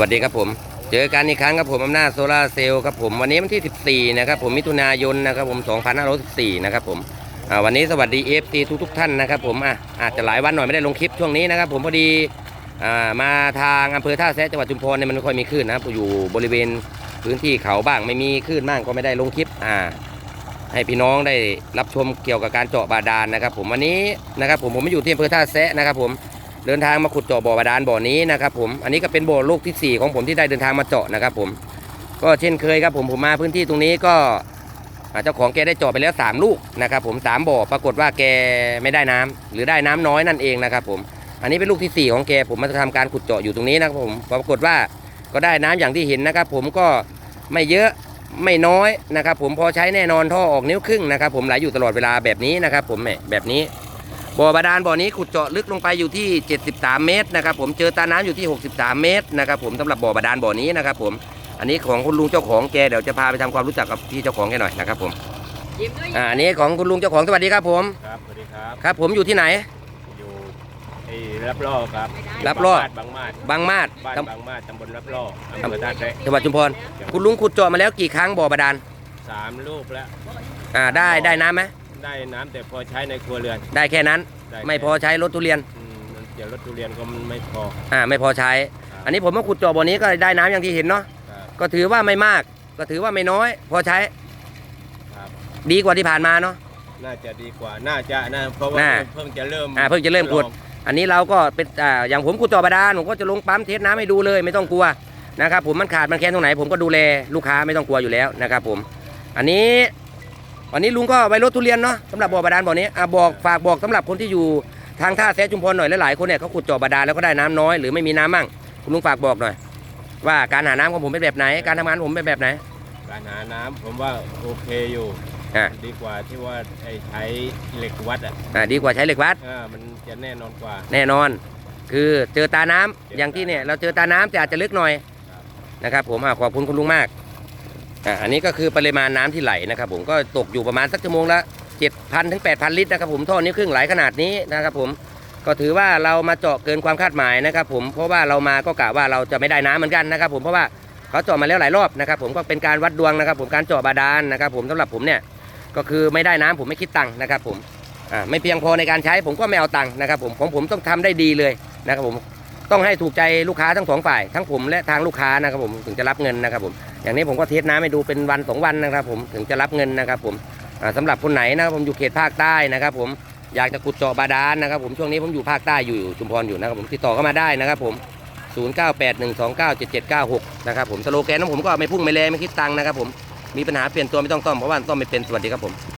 วัสดีครับผม เจอกันอีกครั้งครับผมอำนาจโซลาร์เซลล์ครับผมวันนี้วันที่ 14 นะครับผมมิถุนายนนะครับผม 2514 นะครับผมวันนี้สวัสดี FC ทุกทุกท่านนะครับผมอะอาจจะหลายวันหน่อยไม่ได้ลงคลิปช่วงนี้นะครับผมพอดีมาทางอำเภอท่าแซะจังหวัดชุมพรเนี่ยมันไม่ค่อยมีคลื่นนะอยู่บริเวณพื้นที่เขาบ้างไม่มีคลื่นบ้างก็ไม่ได้ลงคลิปอ่าให้พี่น้องได้รับชมเกี่ยวกับการเจาะบาดาลนะครับผมวันนี้นะครับผมผมมาอยู่ที่อำเภอท่าแซะนะครับผม เดินทางมาขุดเจาะบ่อบาดาลบ่อนี้นะครับผมอันนี้ก็เป็นบ่อลูกทีสี่ 4 ของผมที่ได้เดินทางมาเจาะนะครับผมก็เช่นเคยครับผมผมมาพื้นที่ตรงนี้ก็เจ้าของแกได้เจาะไปแล้ว 3 ลูกนะครับผมสามบ่อปรากฏว่าแกไม่ได้น้ำหรือได้น้ำน้อยนั่นเองนะครับผมอันนี้เป็นลูกทีสี่4 ของแกผมมาทำการขุดเจาะอยู่ตรงนี้นะครับผมปรากฏว่าก็ได้น้ำอย่างที่เห็นนะครับผมก็ไม่เยอะไม่น้อยนะครับผมพอใช้แน่นอนท่อออกนิ้วครึ่งนะครับผมไหลอยู่ตลอดเวลาแบบนี้นะครับผมแบบนี้ บ่อบาดาลบ่อนี้ขุดเจาะลึกลงไปอยู่ที่ 73 เมตรนะครับผมเจอตาน้ำอยู่ที่ 63 เมตรนะครับผมสำหรับบ่อบาดาลบ่อนี้นะครับผมอันนี้ของคุณลุงเจ้าของแกเดี๋ยวจะพาไปทำความรู้จักกับพี่เจ้าของแกหน่อยนะครับผมยิ้มด้วยอ่าอันนี้ของคุณลุงเจ้าของสวัสดีครับผมครับสวัสดีครับครับ ผมอยู่ที่ไหนอยู่ไอ้รับล่อครับรับล่อบางมาดบางมาดบ้านตบางมาดตำบลรับล่ออำเภอท่าแซะำจังหวัดชุมพรคุณลุงขุดเจาะมาแล้วกี่ครั้งบ่อบาดาลสามลูกแล้วอ่าได้ได้น้ำไหม ได้น้ำแต่พอใช้ในครัวเรือนได้แค่นั้น ด้ไม่พอใช้รถทุเรียน อืมเดี๋ยวรถทุเรียนก็มันไม่พออ่า ไม่พอใช้ ครับอันนี้ผมมาขุดเจาะบ่อนี้ก็ได้น้ำอย่างที่เห็นเนาะ ครับก็ถือว่าไม่มาก ก็ถือว่าไม่น้อย พอใช้ ครับดีกว่าที่ผ่านมาเนาะ น่าจะดีกว่าน่าจะนะเพราะว่าน่าเพิ่งจะเริ่มอ่าเพิ่งจะเริ่มขุดอันนี้เราก็เป็นอ่าอย่างผมขุดเจาะบาดาลผมก็จะลงปั๊มเทสน้ำให้ดูเลยไม่ต้องกลัวนะครับผมมันขาดมันแค้นตรงไหน ผมก็ดูแลลูกค้าไม่ต้องกลัวอยู่แล้วนะครับผม อันนี้ วันนี้ลุงก็ไว้รถทุเรียนเนาะสำหรับบ่อบาดาลบ่อนี้อะบอกฝากบอกสำหรับคนที่อยู่ทางท่าแซะชุมพรหน่อยหลายๆคนเนี่ยเขาขุดเจาะบาดาลแล้วก็ได้น้ำน้อยหรือไม่มีน้ำมั่งคุณลุงฝากบอกหน่อย ว่าการหาน้ำของผมเป็นแบบไหน การทำงานของผมเป็นแบบไหน การหาน้ำผมว่าโอเคอยู่ อะ ดีกว่าที่ว่าไอ้ใช้เหล็กวัดอะอ่าดีกว่าใช้เหล็กวัด อ่ามันจะแน่นอนกว่า แน่นอน คือเจอตาน้ำอย่างที่เนี่ยเราเจอตาน้ำแต่อาจจะลึกหน่อยครับนะครับผมอะขอบคุณคุณลุงมาก อะอันนี้ก็คือปริมาณน้ำที่ไหลนะครับ ผมก็ตกอยู่ประมาณสักชั่วโมงละ7,000ถึง8,000 ลิตรนะครับผมท่อนี้ครึ่งไหลขนาดนี้นะครับผมก็ถือว่าเรามาเจาะเกินความคาดหมายนะครับผมเพราะว่าเรามาก็กะว่าเราจะไม่ได้น้ำเหมือนกันนะครับผมเพราะว่าเขาเจาะมาแล้วหลายรอบนะครับผมก็เป็นการวัดดวงนะครับ ผมการเจาะบาดาลนะครับ ผมสำหรับผมเนี่ยก็คือไม่ได้น้ำผมไม่คิดตังค์นะครับ ผมอ่าไม่เพียงพอในการใช้ผมก็ไม่เอาตังค์นะครับ ผมของผมต้องทำได้ดีเลยนะครับผม ต้องให้ถูกใจลูกค้าทั้งสองฝ่ายทั้งผมและทางลูกค้านะครับผมถึงจะรับเงินนะครับผมอย่างนี้ผมก็เทสน้ำให้ดูเป็นวันสองวันนะครับผมถึงจะรับเงินนะครับผมอ่าสำหรับคนไหนนะครับผมอยู่เขตภาคใต้นะครับผมอยากจะขุดเจาะบาดาลนะครับผมช่วงนี้ผมอยู่ภาคใต้อยู่ชุมพรอยู่นะครับผมติดต่อเข้ามาได้นะครับผม 0981297796 นะครับผมสโลแกนของผมก็ไม่พุ่งไม่แรงไม่คิดตังค์นะครับผมมีปัญหาเปลี่ยนตัวไม่ต้องซ่อมเพราะว่าซ่อมไม่เป็นสวัสดีครับผม